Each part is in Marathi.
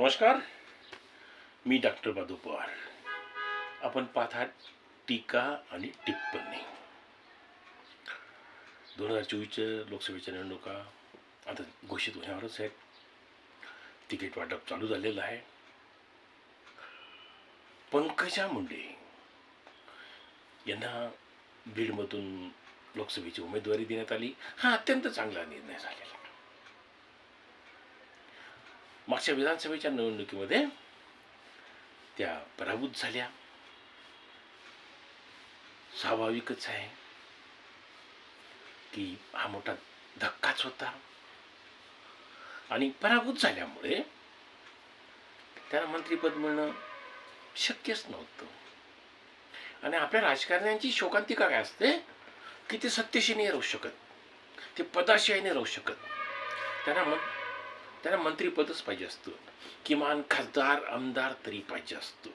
नमस्कार मी डॉक्टर माधव पवार. आपण पाहतात टीका आणि टिप्पणी. दोन हजार चोवीसच्या लोकसभेच्या निवडणुका आता घोषित होण्यावरच आहेत. तिकीट वाटप चालू झालेलं आहे. पंकजा मुंडे यांना बीडमधून लोकसभेची उमेदवारी देण्यात आली. हा अत्यंत चांगला निर्णय झालेला मागच्या विधानसभेच्या निवडणुकीमध्ये त्या पराभूत झाल्या. स्वाभाविकच आहे की हा मोठा धक्काच होता. आणि पराभूत झाल्यामुळे त्याला मंत्रीपद मिळणं शक्यच नव्हतं. आणि आपल्या राजकारण्यांची शोकांतिका काय असते? की ते सत्तेशी नाही राहू शकत. ते पदाशिवाय नाही राहू शकत. त्यांना मग त्यांना मंत्रीपदच पाहिजे असतं. किमान खासदार आमदार तरी पाहिजे असतो.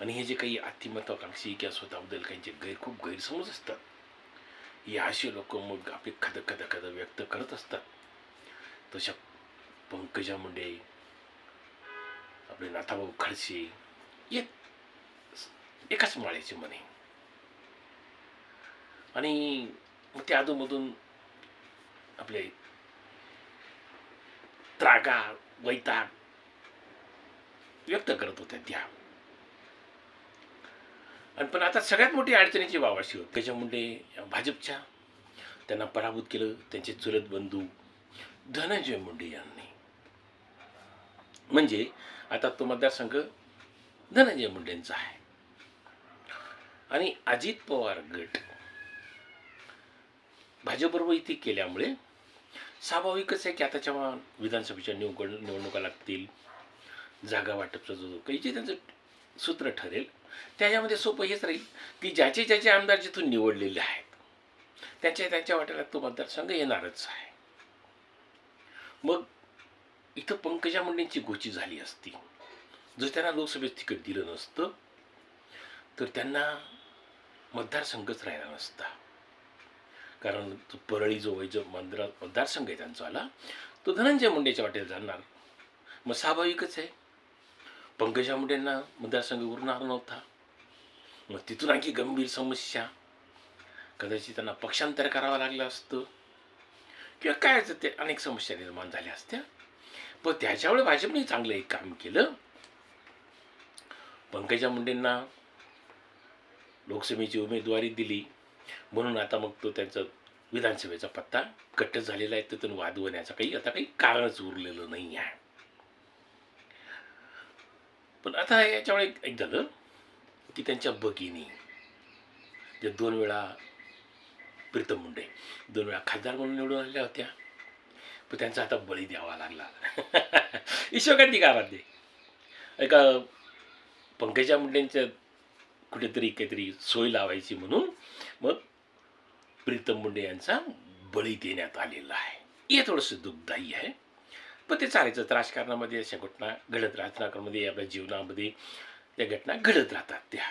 आणि हे जे काही अतिमत्वाकांक्षी किंवा स्वतःबद्दल काहींचे गैर खूप गैरसमज असतात. हे असे लोक मग आपले खद खद खद व्यक्त करत असतात. तशा पंकजा मुंडे आपले नाथाभाऊ खडसे एक एकाच माळ्याचे म्हणे. आणि मग ते अधूनमधून आपले त्रागा वैताग. व्यक्त करत होत्या त्या. आणि पण आता सगळ्यात मोठी अडचणीची बाब अशी होती. त्याच्या मुंडे भाजपच्या. त्यांना पराभूत केलं. त्यांचे चुलत बंधू धनंजय मुंडे यांनी. म्हणजे आता तो मतदारसंघ धनंजय मुंडेंचा आहे. आणि अजित पवार गट भाजपबरोबर इथे केल्यामुळे स्वाभाविकच आहे की आता जेव्हा विधानसभेच्या निवड निवडणुका लागतील जागा वाटपचा जो काही जे त्यांचं सूत्र ठरेल त्याच्यामध्ये सोपं हेच राहील की ज्याचे ज्याचे आमदार जिथून निवडलेले आहेत त्यांच्या त्यांच्या वाट्याला तो मतदारसंघ येणारच आहे. मग इथं पंकजा मुंडेंची गोची झाली असती. जर त्यांना लोकसभेत तिकीट दिलं नसतं तर त्यांना मतदारसंघच राहिला नसता. कारण तो परळी जो वैज मंदिर मतदारसंघ आहे त्यांचा आला तो धनंजय मुंडेच्या वाटेला जाणार. मग स्वाभाविकच आहे. पंकजा मुंडेंना मतदारसंघ उरणार नव्हता. मग तिथून आणखी गंभीर समस्या. कदाचित त्यांना पक्षांतर करावं लागलं असतं. किंवा काय ते अनेक समस्या निर्माण झाल्या असत्या. पण त्याच्यामुळे भाजपने चांगलं एक काम केलं. पंकजा मुंडेंना लोकसभेची उमेदवारी दिली. म्हणून आता मग तो त्यांचा विधानसभेचा पत्ता कट्ट झालेला आहे तिथून वाद होण्याचं काही आता काही कारणच उरलेलं नाही आहे. पण आता याच्यामुळे एक- झालं की त्यांच्या भगिनी जे दोन वेळा प्रीतम मुंडे दोन वेळा खासदार म्हणून निवडून आल्या होत्या. पण त्यांचा आता बळी द्यावा लागला. ईश्वरकांती गावात एका पंकजा मुंडेंच्या कुठेतरी काहीतरी सोय लावायची म्हणून मग प्रीतम मुंडे यांचा बळी देण्यात आलेला आहे. हे थोडंसं दुःखदायी आहे. पण ते चालायचं राजकारणामध्ये अशा घटना घडत राजकारणामध्ये आपल्या जीवनामध्ये त्या घटना घडत राहतात त्या.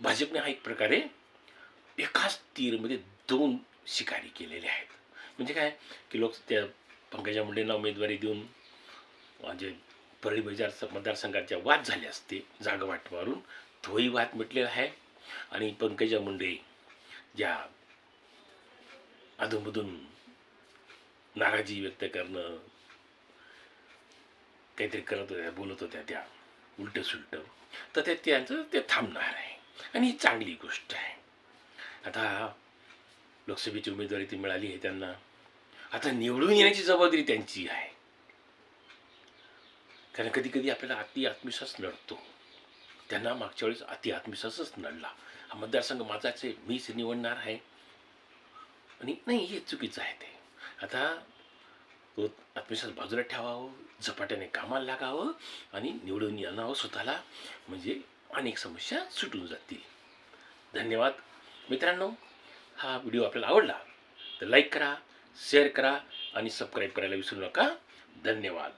भाजपने हा एक प्रकारे एकाच तीरमध्ये दोन शिकारी केलेले आहेत. म्हणजे काय? की लोक त्या पंकजा मुंडेंना उमेदवारी देऊन म्हणजे परळी बाजार मतदारसंघाच्या वाद झाले असते जागा वाटवारून तोही वाद मिटलेला आहे. आणि पंकजा मुंडे ज्या अधूनमधून नाराजी व्यक्त करणं काहीतरी करत होत्या बोलत होत्या त्या उलट सुलट तर ते त्यांचं ते थांबणार आहे. आणि ही चांगली गोष्ट आहे. आता लोकसभेची उमेदवारी ती मिळाली आहे त्यांना. आता निवडून येण्याची जबाबदारी त्यांची आहे. त्यांना कधी कधी आपल्याला अति आत्मविश्वास नडतो त्यांना मागच्या वेळेस अति आत्मविश्वासच नडला हा मतदारसंघ माझाच आहे मीच निवडणार आहे. आणि नाही हे चुकीचं आहे ते. आता तो आत्मविश्वास बाजूला ठेवावं झपाट्याने कामाला लागावं आणि निवडून येणावं स्वतःला. म्हणजे अनेक समस्या सुटून जातील. धन्यवाद. मित्रांनो हा व्हिडिओ आपल्याला आवडला तर लाईक करा शेअर करा आणि सबस्क्राईब करायला विसरू नका. धन्यवाद.